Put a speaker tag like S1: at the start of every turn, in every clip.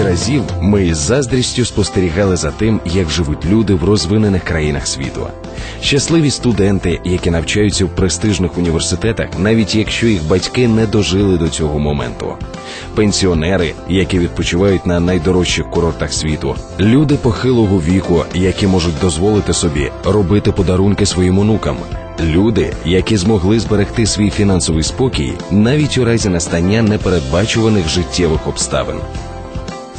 S1: Скільки разів ми із заздрістю спостерігали за тим, як живуть люди в розвинених країнах світу. Щасливі студенти, які навчаються в престижних університетах, навіть якщо їх батьки не дожили до цього моменту. Пенсіонери, які відпочивають на найдорожчих курортах світу, люди похилого віку, які можуть дозволити собі робити подарунки своїм онукам. Люди, які змогли зберегти свій фінансовий спокій навіть у разі настання непередбачуваних життєвих обставин.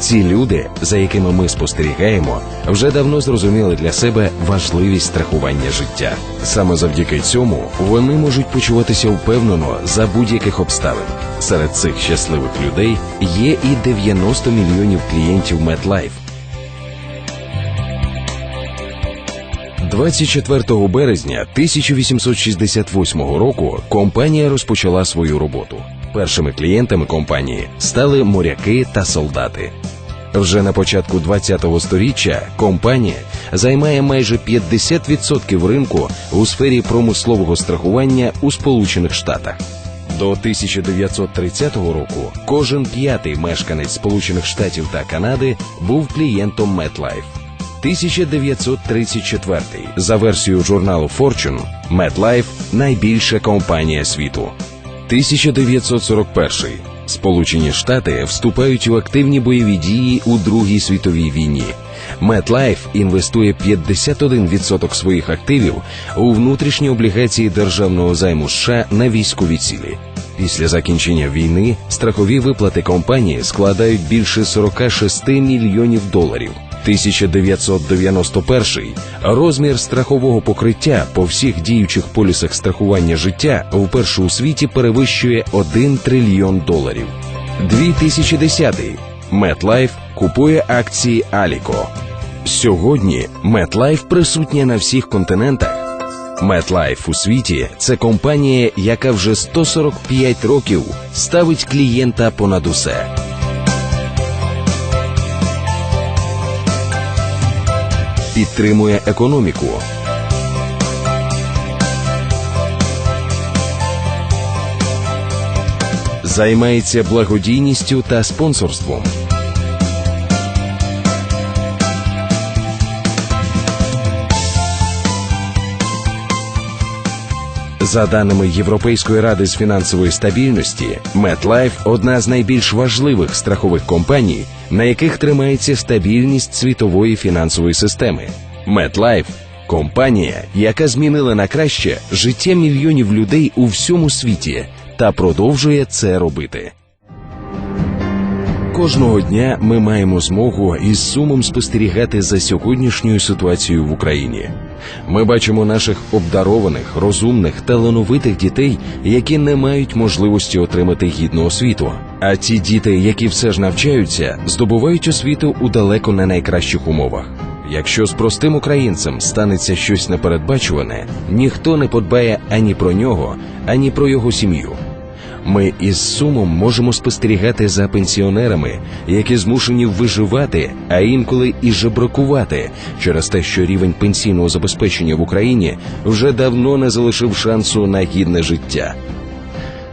S1: Ці люди, за якими ми спостерігаємо, вже давно зрозуміли для себе важливість страхування життя. Саме завдяки цьому вони можуть почуватися впевнено за будь-яких обставин. Серед цих щасливих людей є і 90 мільйонів клієнтів MetLife. 24 березня 1868 року компанія розпочала свою роботу. Першими клієнтами компанії стали моряки та солдати. Вже на початку 20-го сторіччя компанія займає майже 50% ринку у сфері промислового страхування у Сполучених Штатах. До 1930 року кожен п'ятий мешканець Сполучених Штатів та Канади був клієнтом MetLife. 1934 за версією журналу Fortune, MetLife – найбільша компанія світу. 1941 Сполучені Штати вступають у активні бойові дії у Другій світовій війні. MetLife інвестує 51% своїх активів у внутрішні облігації державного займу США на військові цілі. Після закінчення війни страхові виплати компанії складають більше 46 мільйонів доларів. 1991 розмір страхового покриття по всіх діючих полісах страхування життя вперше у світі перевищує 1 трильйон доларів. 2010 MetLife купує акції Alico. Сьогодні MetLife присутня на всіх континентах. MetLife у світі це компанія, яка вже 145 років ставить клієнта понад усе. Підтримує економіку. Займається благодійністю та спонсорством. За даними Європейської ради з фінансової стабільності, MetLife – одна з найбільш важливих страхових компаній, на яких тримається стабільність світової фінансової системи. MetLife – компанія, яка змінила на краще життя мільйонів людей у всьому світі та продовжує це робити. Кожного дня ми маємо змогу із сумом спостерігати за сьогоднішньою ситуацією в Україні. Ми бачимо наших обдарованих, розумних, талановитих дітей, які не мають можливості отримати гідну освіту. А ті діти, які все ж навчаються, здобувають освіту у далеко не найкращих умовах. Якщо з простим українцем станеться щось непередбачуване, ніхто не подбає ані про нього, ані про його сім'ю. Ми із сумом можемо спостерігати за пенсіонерами, які змушені виживати, а інколи і жебракувати через те, що рівень пенсійного забезпечення в Україні вже давно не залишив шансу на гідне життя.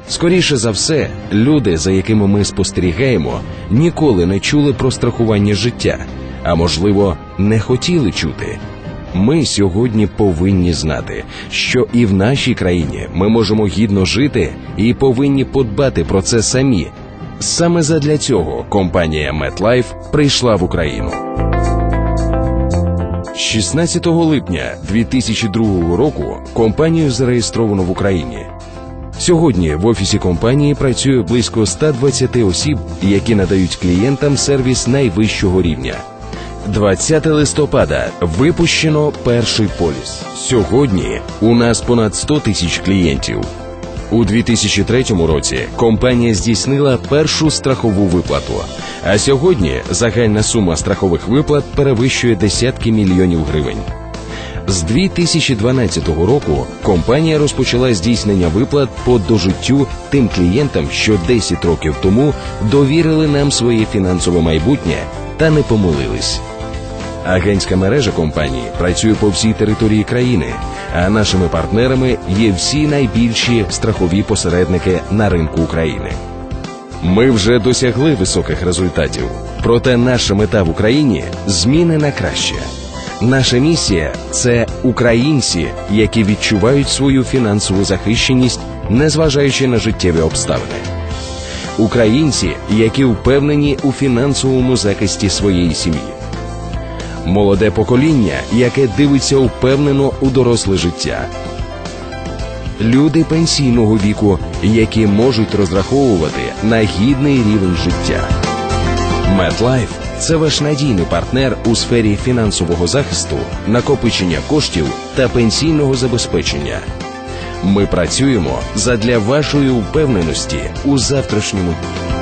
S1: Скоріше за все, люди, за якими ми спостерігаємо, ніколи не чули про страхування життя, а можливо, не хотіли чути. Ми сьогодні повинні знати, що і в нашій країні ми можемо гідно жити і повинні подбати про це самі. Саме задля цього компанія MetLife прийшла в Україну. 16 липня 2002 року компанію зареєстровано в Україні. Сьогодні в офісі компанії працює близько 120 осіб, які надають клієнтам сервіс найвищого рівня. 20 листопада випущено перший поліс. Сьогодні у нас понад 100 тисяч клієнтів. У 2003 році компанія здійснила першу страхову виплату. А сьогодні загальна сума страхових виплат перевищує десятки мільйонів гривень. З 2012 року компанія розпочала здійснення виплат по дожиттю тим клієнтам, що 10 років тому довірили нам своє фінансове майбутнє та не помилились. Агентська мережа компанії працює по всій території країни, а нашими партнерами є всі найбільші страхові посередники на ринку України. Ми вже досягли високих результатів. Проте наша мета в Україні зміни на краще. Наша місія це українці, які відчувають свою фінансову захищеність, незважаючи на життєві обставини. Українці, які впевнені у фінансовому захисті своєї сім'ї. Молоде покоління, яке дивиться впевнено у доросле життя. Люди пенсійного віку, які можуть розраховувати на гідний рівень життя. MetLife – це ваш надійний партнер у сфері фінансового захисту, накопичення коштів та пенсійного забезпечення. Ми працюємо задля вашої впевненості у завтрашньому дні.